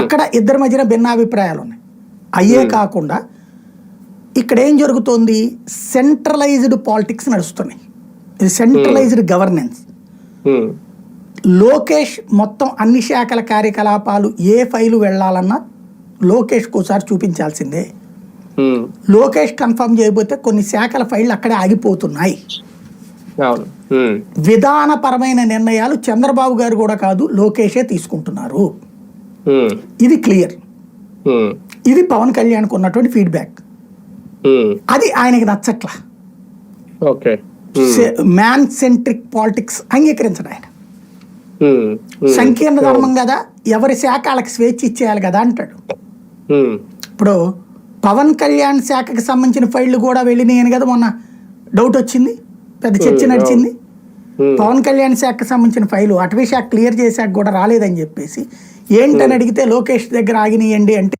అక్కడ ఇద్దరి మధ్యన భిన్నాభిప్రాయాలు ఉన్నాయి అయ్యే కాకుండా ఇక్కడ ఏం జరుగుతోంది? సెంట్రలైజ్డ్ పాలిటిక్స్ నడుస్తున్నాయి. ఇది సెంట్రలైజ్డ్ గవర్నెన్స్ ఉమ్, లోకేష్ మొత్తం అన్ని శాఖల కార్యకలాపాలు ఏ ఫైలు వెళ్ళాలన్నా లోకేష్కి ఒకసారి చూపించాల్సిందే. లోకేష్ కన్ఫర్మ్ చేయబోతే కొన్ని శాఖల ఫైళ్ళు అక్కడే ఆగిపోతున్నాయి. విధానపరమైన నిర్ణయాలు చంద్రబాబు గారు కూడా కాదు లోకేషే తీసుకుంటున్నారు. ఇది క్లియర్ ఉమ్, ఇది పవన్ కళ్యాణ్కి ఉన్నటువంటి ఫీడ్బ్యాక్ ఉమ్, అది ఆయనకి నచ్చట్లా. ఓకే మ్యాన్ సెంట్రిక్ పాలిటిక్స్ అంగీకరించడు ఆయన. సంకీర్ణ ధర్మం కదా ఎవరి శాఖ వాళ్ళకి స్వేచ్ఛ ఇచ్చేయాలి కదా అంటాడు. ఇప్పుడు పవన్ కళ్యాణ్ శాఖకి సంబంధించిన ఫైళ్ళు కూడా వెళ్ళినాయని కదా మొన్న డౌట్ వచ్చింది పెద్ద చర్చ Hmm, నడిచింది పవన్ కళ్యాణ్ శాఖకి సంబంధించిన ఫైలు అటవీ శాఖ క్లియర్ చేశాక కూడా రాలేదని చెప్పేసి ఏంటని అడిగితే లోకేష్ దగ్గర ఆగినాయండి అంటే